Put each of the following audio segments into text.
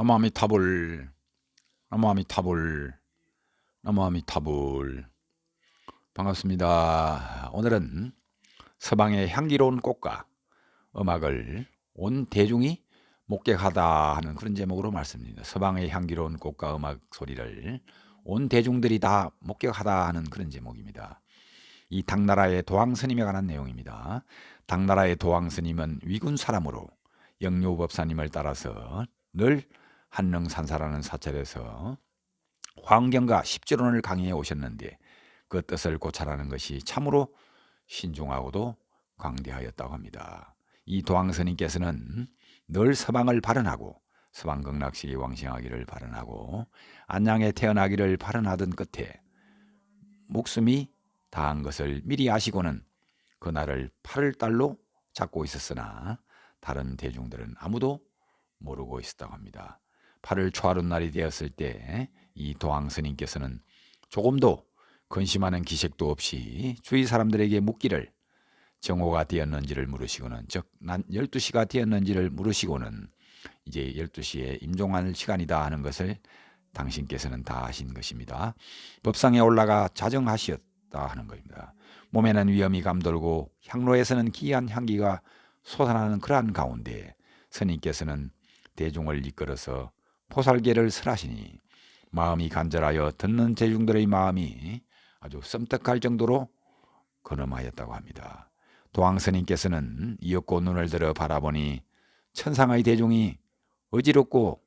나무아미 타불 나무아미 타불 나무아미 타불 반갑습니다. 오늘은 서방의 향기로운 꽃과 음악을 온 대중이 목격하다 하는 그런 제목으로 말씀드립니다. 서방의 향기로운 꽃과 음악 소리를 온 대중들이 다 목격하다 하는 그런 제목입니다. 이 당나라의 도왕 스님에 관한 내용입니다. 당나라의 도왕 스님은 위군 사람으로 영묘 법사님을 따라서 늘 한릉산사라는 사찰에서 환경과 십지론을 강의해 오셨는데 그 뜻을 고찰하는 것이 참으로 신중하고도 광대하였다고 합니다. 이 도왕스님께서는 늘 서방을 발언하고 서방극락식이 왕생하기를 발언하고 안양에 태어나기를 발언하던 끝에 목숨이 다한 것을 미리 아시고는 그날을 8월 달로 잡고 있었으나 다른 대중들은 아무도 모르고 있었다고 합니다. 8월 초하룻 날이 되었을 때 이 도왕 스님께서는 조금도 근심하는 기색도 없이 주위 사람들에게 묻기를 정오가 되었는지를 물으시고는 즉 난 12시가 되었는지를 물으시고는 이제 12시에 임종할 시간이다 하는 것을 당신께서는 다 아신 것입니다. 법상에 올라가 자정하시었다 하는 것입니다. 몸에는 위험이 감돌고 향로에서는 기이한 향기가 솟아나는 그러한 가운데 스님께서는 대중을 이끌어서 포살계를 설하시니 마음이 간절하여 듣는 대중들의 마음이 아주 썸떡할 정도로 근엄하였다고 합니다. 도왕스님께서는 이윽고 눈을 들어 바라보니 천상의 대중이 어지럽고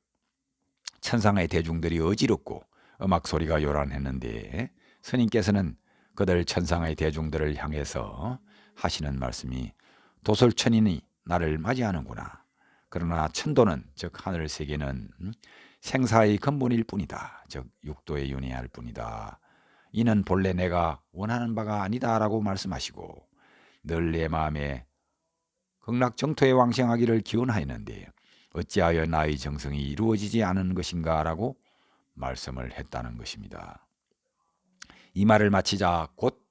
천상의 대중들이 어지럽고 음악 소리가 요란했는데 스님께서는 그들 천상의 대중들을 향해서 하시는 말씀이 도솔천인이 나를 맞이하는구나. 그러나 천도는 즉 하늘 세계는 생사의 근본일 뿐이다. 즉 육도에 윤회할 뿐이다. 이는 본래 내가 원하는 바가 아니다라고 말씀하시고 늘 내 마음에 극락 정토에 왕생하기를 기원하였는데 어찌하여 나의 정성이 이루어지지 않은 것인가라고 말씀을 했다는 것입니다. 이 말을 마치자 곧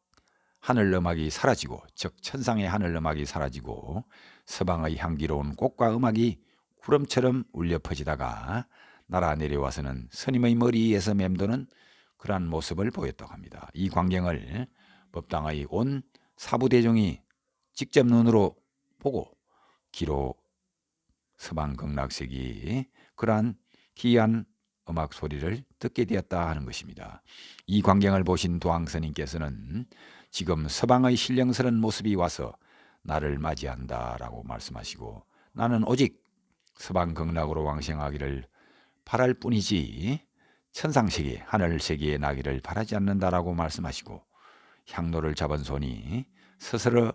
하늘 음악이 사라지고 즉 천상의 하늘 음악이 사라지고 서방의 향기로운 꽃과 음악이 구름처럼 울려 퍼지다가 날아 내려와서는 스님의 머리에서 맴도는 그러한 모습을 보였다고 합니다. 이 광경을 법당의 온 사부대중이 직접 눈으로 보고 기로 서방 극락색이 그러한 기이한 음악 소리를 듣게 되었다 하는 것입니다. 이 광경을 보신 도왕 스님께서는 지금 서방의 신령스런 모습이 와서 나를 맞이한다라고 말씀하시고 나는 오직 서방 극락으로 왕생하기를 바랄 뿐이지 천상 세계 하늘 세계에 나기를 바라지 않는다라고 말씀하시고 향로를 잡은 손이 스스로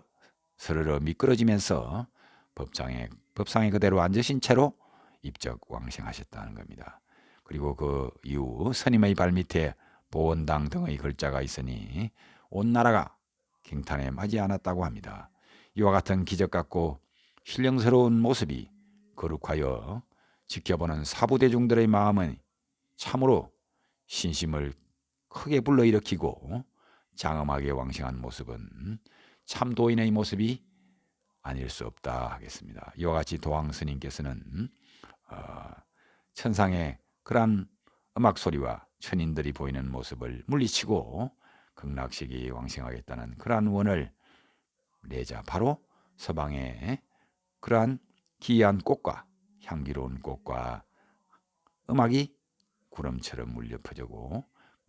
스르르 미끄러지면서 법상에 법상에 그대로 앉으신 채로 입적 왕생하셨다는 겁니다. 그리고 그 이후 스님의 발밑에 보원당 등의 글자가 있으니 온 나라가 경탄에 맞지 않았다고 합니다. 이와 같은 기적 같고 신령스러운 모습이 거룩하여 지켜보는 사부대중들의 마음은 참으로 신심을 크게 불러일으키고 장엄하게 왕생한 모습은 참 도인의 모습이 아닐 수 없다 하겠습니다. 이와 같이 도왕 스님께서는 어, 천상의 그러한 음악 소리와 천인들이 보이는 모습을 물리치고 극락식이 왕생하겠다는 그러한 원을 내자 바로 서방의 그러한 기이한 꽃과 향기로운 꽃과 음악이 구름처럼 물려 퍼지고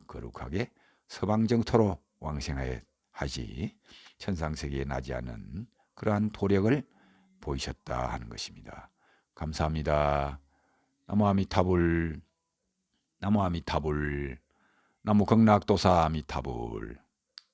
거룩하게 서방 정토로 왕생하여 하지 천상 세계에 나지 않은 그러한 도력을 보이셨다 하는 것입니다. 감사합니다. 나무 아미타불 나무 아미타불 나무 극락도사 아미타불